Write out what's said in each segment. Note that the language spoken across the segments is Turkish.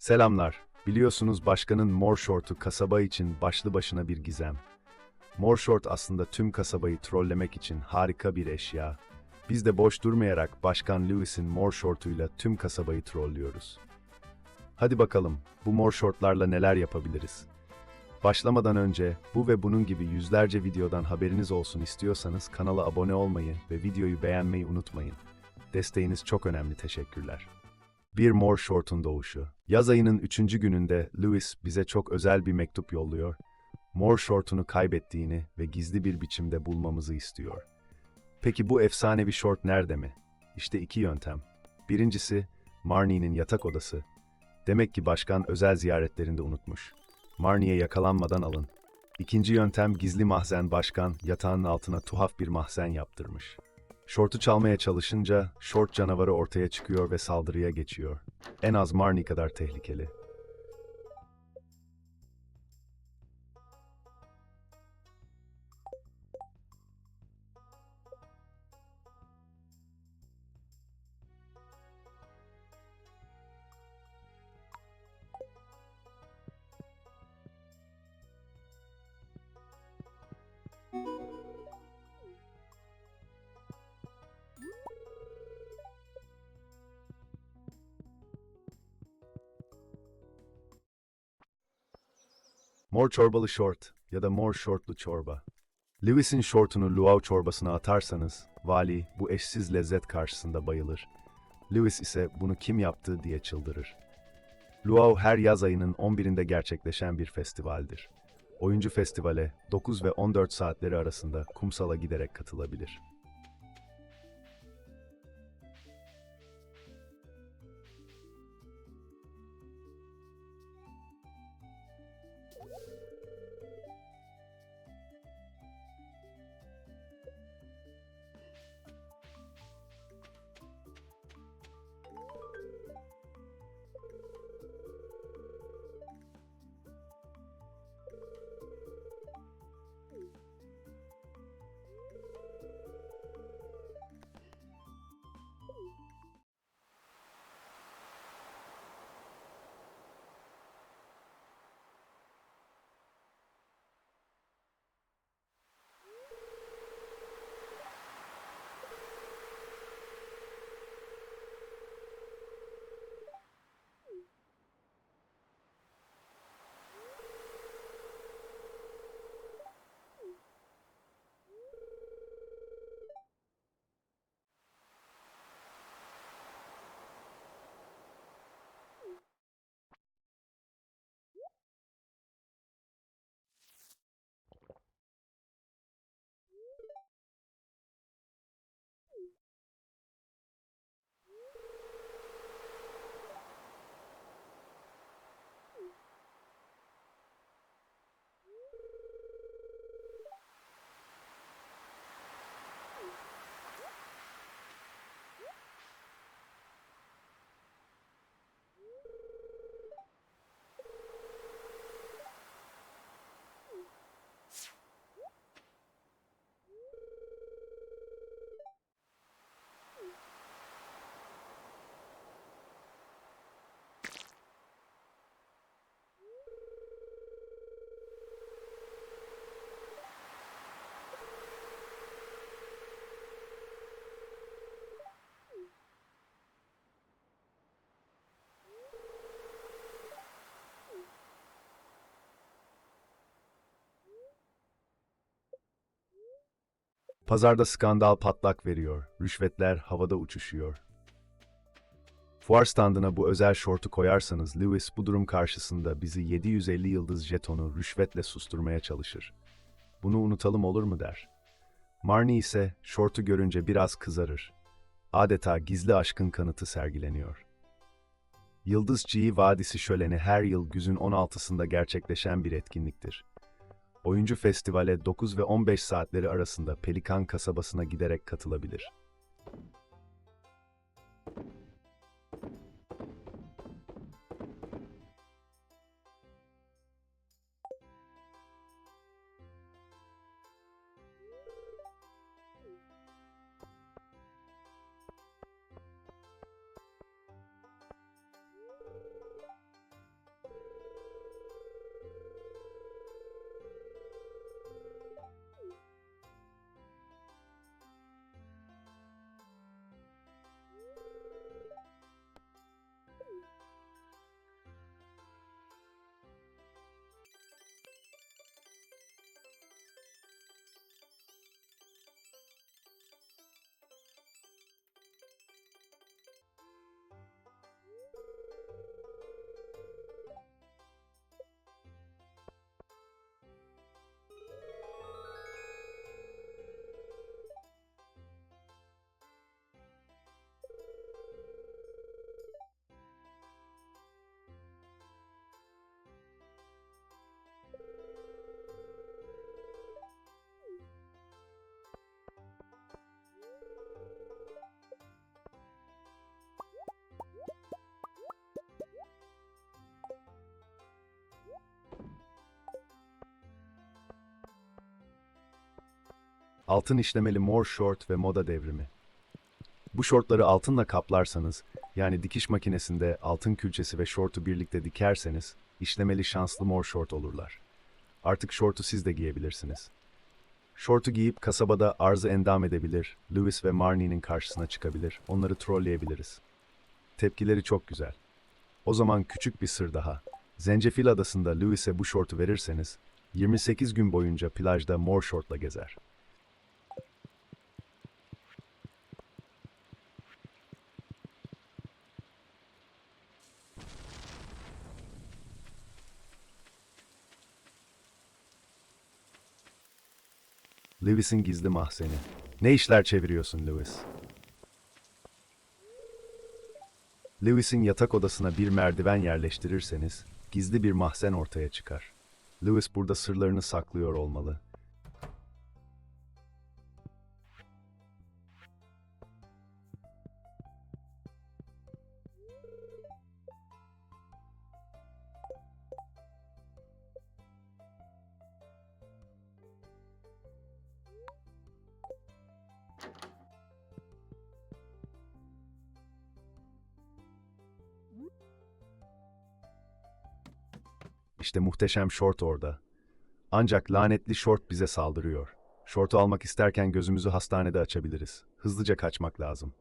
Selamlar. Biliyorsunuz başkanın mor şortu kasaba için başlı başına bir gizem. Mor şort aslında tüm kasabayı trollemek için harika bir eşya. Biz de boş durmayarak Başkan Lewis'in mor şortuyla tüm kasabayı trollüyoruz. Hadi bakalım, bu mor şortlarla neler yapabiliriz? Başlamadan önce bu ve bunun gibi yüzlerce videodan haberiniz olsun istiyorsanız kanala abone olmayı ve videoyu beğenmeyi unutmayın. Desteğiniz çok önemli, teşekkürler. Bir mor şortun doğuşu. Yaz ayının üçüncü gününde Lewis bize çok özel bir mektup yolluyor. Mor şortunu kaybettiğini ve gizli bir biçimde bulmamızı istiyor. Peki bu efsanevi şort nerede mi? İşte iki yöntem. Birincisi, Marnie'nin yatak odası. Demek ki başkan özel ziyaretlerinde unutmuş. Marnie'ye yakalanmadan alın. İkinci yöntem gizli mahzen başkan yatağının altına tuhaf bir mahzen yaptırmış. Şortu çalmaya çalışınca şort canavarı ortaya çıkıyor ve saldırıya geçiyor. En az Marnie kadar tehlikeli. Mor çorbalı şort ya da mor şortlu çorba. Lewis'in şortunu luau çorbasına atarsanız, vali bu eşsiz lezzet karşısında bayılır. Lewis ise bunu kim yaptı diye çıldırır. Luau her yaz ayının 11'inde gerçekleşen bir festivaldir. Oyuncu festivale 9 ve 14 saatleri arasında kumsala giderek katılabilir. Pazarda skandal patlak veriyor, rüşvetler havada uçuşuyor. Fuar standına bu özel şortu koyarsanız Lewis bu durum karşısında bizi 750 yıldız jetonu rüşvetle susturmaya çalışır. Bunu unutalım olur mu der. Marnie ise şortu görünce biraz kızarır. Adeta gizli aşkın kanıtı sergileniyor. Yıldız G Vadisi şöleni her yıl güzün 16'sında gerçekleşen bir etkinliktir. Oyuncu festivale 9 ve 15 saatleri arasında Pelikan kasabasına giderek katılabilir. Altın işlemeli mor short ve moda devrimi. Bu şortları altınla kaplarsanız, yani dikiş makinesinde altın külçesi ve şortu birlikte dikerseniz, işlemeli şanslı mor şort olurlar. Artık şortu siz de giyebilirsiniz. Şortu giyip kasabada arzı endam edebilir, Lewis ve Marnie'nin karşısına çıkabilir, onları trolleyebiliriz. Tepkileri çok güzel. O zaman küçük bir sır daha. Zencefil Adası'nda Lewis'e bu şortu verirseniz, 28 gün boyunca plajda mor şortla gezer. Lewis'in gizli mahzeni. Ne işler çeviriyorsun Lewis? Lewis'in yatak odasına bir merdiven yerleştirirseniz, gizli bir mahzen ortaya çıkar. Lewis burada sırlarını saklıyor olmalı. İşte muhteşem şort orada. Ancak lanetli şort bize saldırıyor. Şortu almak isterken gözümüzü hastanede açabiliriz. Hızlıca kaçmak lazım.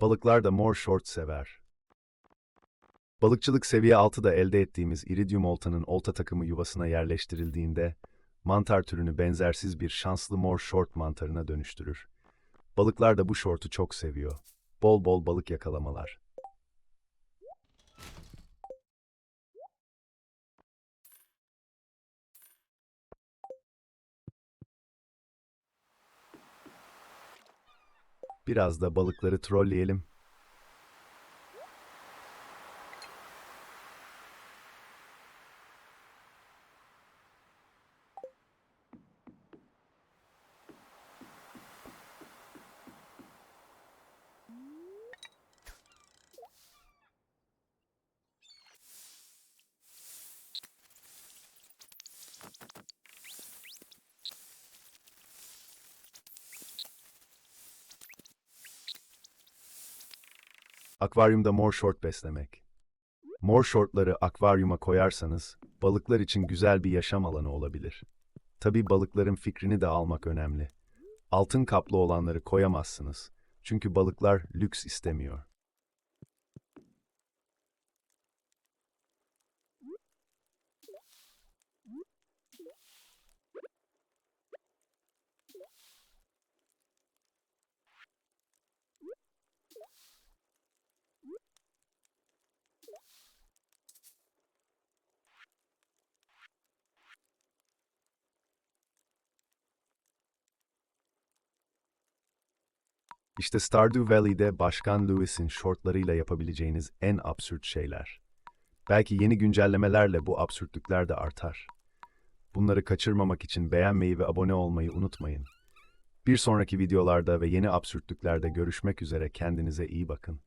Balıklar da mor short sever. Balıkçılık seviye 6'da elde ettiğimiz iridium oltanın olta takımı yuvasına yerleştirildiğinde, mantar türünü benzersiz bir şanslı mor short mantarına dönüştürür. Balıklar da bu şortu çok seviyor. Bol bol balık yakalamalar. Biraz da balıkları trolleyelim. Akvaryumda mor short beslemek. Mor shortları akvaryuma koyarsanız, balıklar için güzel bir yaşam alanı olabilir. Tabii balıkların fikrini de almak önemli. Altın kaplı olanları koyamazsınız. Çünkü balıklar lüks istemiyor. İşte Stardew Valley'de Başkan Lewis'in şortlarıyla yapabileceğiniz en absürt şeyler. Belki yeni güncellemelerle bu absürtlükler de artar. Bunları kaçırmamak için beğenmeyi ve abone olmayı unutmayın. Bir sonraki videolarda ve yeni absürtlüklerde görüşmek üzere kendinize iyi bakın.